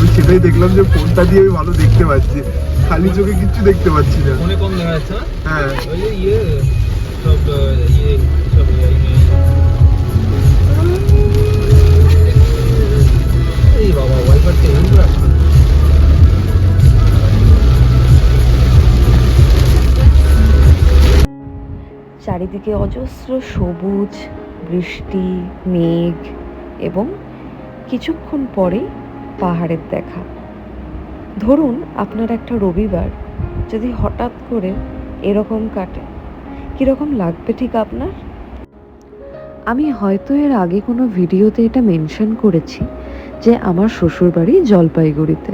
হ্যাঁ আমি সেটাই দেখলাম যে ফোনটা দিয়ে আমি ভালো দেখতে পাচ্ছি। খালি চোখে কিচ্ছু দেখতে পাচ্ছি না। ফোনে কম দেখা যাচ্ছে হ্যাঁ? ওই যে ইয়ে সব ইয়ে সব ইয়ে, এই বাবা করে। চারিদিকে অজস্র সবুজ বৃষ্টি মেঘ এবং কিছুক্ষণ পরেই পাহাড়ের দেখা। ধরুন আপনার একটা রবিবার যদি হঠাৎ করে এরকম কাটে, কীরকম লাগবে ঠিক আপনার? আমি হয়তো এর আগে কোনো ভিডিওতে এটা মেনশন করেছি যে আমার শ্বশুরবাড়ি জলপাইগুড়িতে।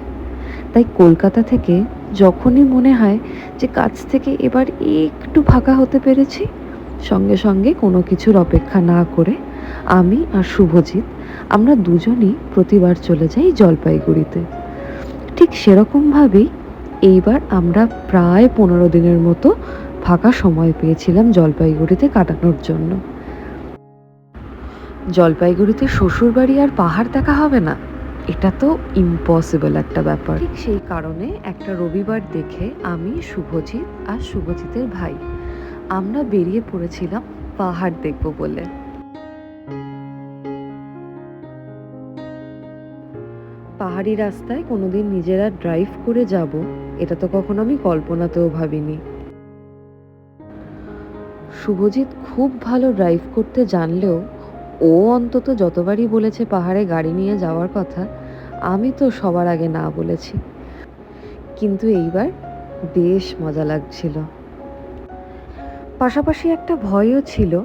তাই কলকাতা থেকে যখনই মনে হয় যে কাজ থেকে এবার একটু ফাঁকা হতে পেরেছি, সঙ্গে সঙ্গে কোনো কিছুর অপেক্ষা না করে আমি আর শুভজিৎ আমরা দুজনই প্রতিবার চলে যাই জলপাইগুড়িতে। ঠিক সেরকমভাবেই এইবার আমরা প্রায় পনেরো দিনের মতো ফাঁকা সময় পেয়েছিলাম জলপাইগুড়িতে কাটানোর জন্য। জলপাইগুড়িতে শ্বশুরবাড়ি আর পাহাড় দেখা হবে না? এটা তো ইম্পসিবল একটা ব্যাপার। ঠিক সেই কারণে একটা রবিবার দেখে আমি, শুভজিৎ আর শুভজিতের ভাই, আমরা বেরিয়ে পড়েছিলাম পাহাড় দেখব বলে। পাহাড়ি রাস্তায় কোনোদিন নিজেরা ড্রাইভ করে যাব, এটা তো কখনো আমি কল্পনাতেও ভাবিনি। শুভজিৎ খুব ভালো ড্রাইভ করতে জানলেও, ও অন্তত যতবারই বলেছে পাহাড়ে গাড়ি নিয়ে যাওয়ার কথা, আমি তো সবার আগে না বলেছি। কিন্তু এইবার বেশ মজা লাগছিল। পাশাপাশি একটা ভয়ও ছিল,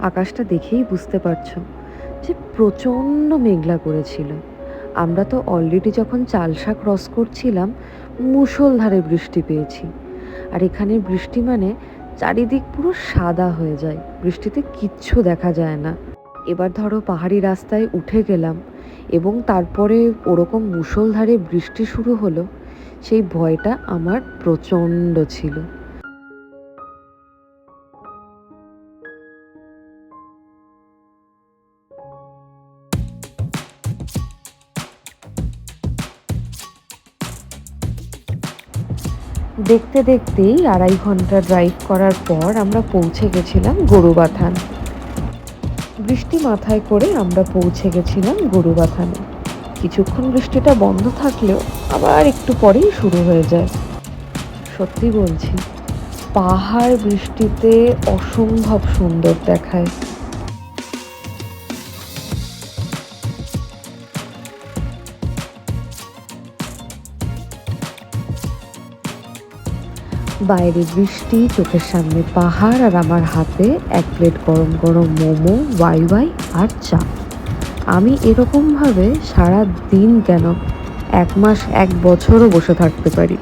আকাশটা দেখেই বুঝতে পারছ, যে প্রচণ্ড মেঘলা করেছিল। আমরা তো অলরেডি যখন চালসা ক্রস করছিলাম, মুষলধারে বৃষ্টি পেয়েছি। আর এখানে বৃষ্টি মানে চারিদিক পুরো সাদা হয়ে যায়, বৃষ্টিতে কিচ্ছু দেখা যায় না। এবার ধরো পাহাড়ি রাস্তায় উঠে গেলাম এবং তারপরে ওরকম মুষলধারে বৃষ্টি শুরু হলো, সেই ভয়টা আমার প্রচণ্ড ছিল। দেখতে দেখতেই আড়াই ঘণ্টা ড্রাইভ করার পর আমরা পৌঁছে গেছিলাম গরুবাথান। বৃষ্টি মাথায় করে আমরা পৌঁছে গেছিলাম গরুবাথানে। কিছুক্ষণ বৃষ্টিটা বন্ধ থাকলেও আবার একটু পরেই শুরু হয়ে যায়। সত্যি বলছি, পাহাড় বৃষ্টিতে অসম্ভব সুন্দর দেখায়। বাইরে বৃষ্টি, চোখের সামনে পাহাড় আর আমার হাতে এক প্লেট গরম গরম মোমো, ওয়াই ওয়াই আর চা। আমি এরকমভাবে সারা দিন কেন এক মাস, এক বছরও বসে থাকতে পারি?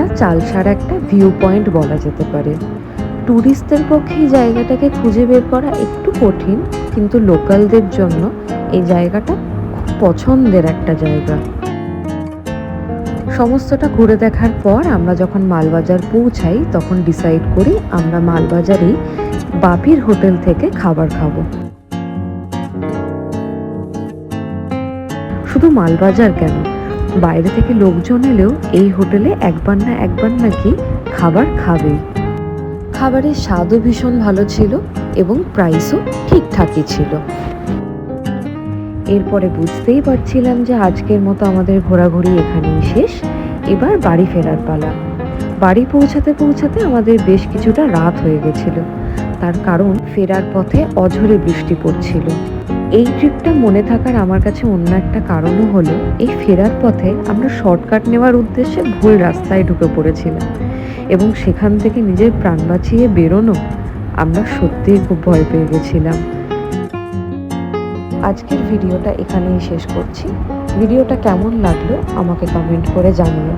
এটা চালসার একটা ভিউ পয়েন্ট বলা যেতে পারে। ট্যুরিস্টদের পক্ষে এই জায়গাটাকে খুঁজে বের করা একটু কঠিন, কিন্তু লোকালদের জন্য এই জায়গাটা খুব পছন্দের একটা জায়গা। সমস্তটা ঘুরে দেখার পর আমরা যখন মালবাজার পৌঁছাই, তখন ডিসাইড করি আমরা মালবাজারেই বাপির হোটেল থেকে খাবার খাব। শুধু মালবাজার কেন? বাইরে থেকে লোকজন এলেও এই হোটেলে একবার না একবার নাকি খাবার খাবে। খাবারের স্বাদও ভীষণ ভালো ছিল এবং প্রাইসও ঠিকঠাকই ছিল। এরপরে বুঝতেই পারছিলাম যে আজকের মতো আমাদের ঘোরাঘুরি এখানেই শেষ। এবার বাড়ি ফেরার পালা। বাড়ি পৌঁছাতে পৌঁছাতে আমাদের বেশ কিছুটা রাত হয়ে গেছিল। তার কারণ ফেরার পথে অঝরে বৃষ্টি পড়ছিল। এই ট্রিপটা মনে থাকার আমার কাছে অন্য একটা কারণও হলো, এই ফেরার পথে আমরা শর্টকাট নেওয়ার উদ্দেশ্যে ভুল রাস্তায় ঢুকে পড়েছিলাম এবং সেখান থেকে নিজের প্রাণ বাঁচিয়ে বেরোনো আমরা সত্যিই খুব ভয় পেয়ে গেছিলাম। আজকের ভিডিওটা এখানেই শেষ করছি। ভিডিওটা কেমন লাগল আমাকে কমেন্ট করে জানিও।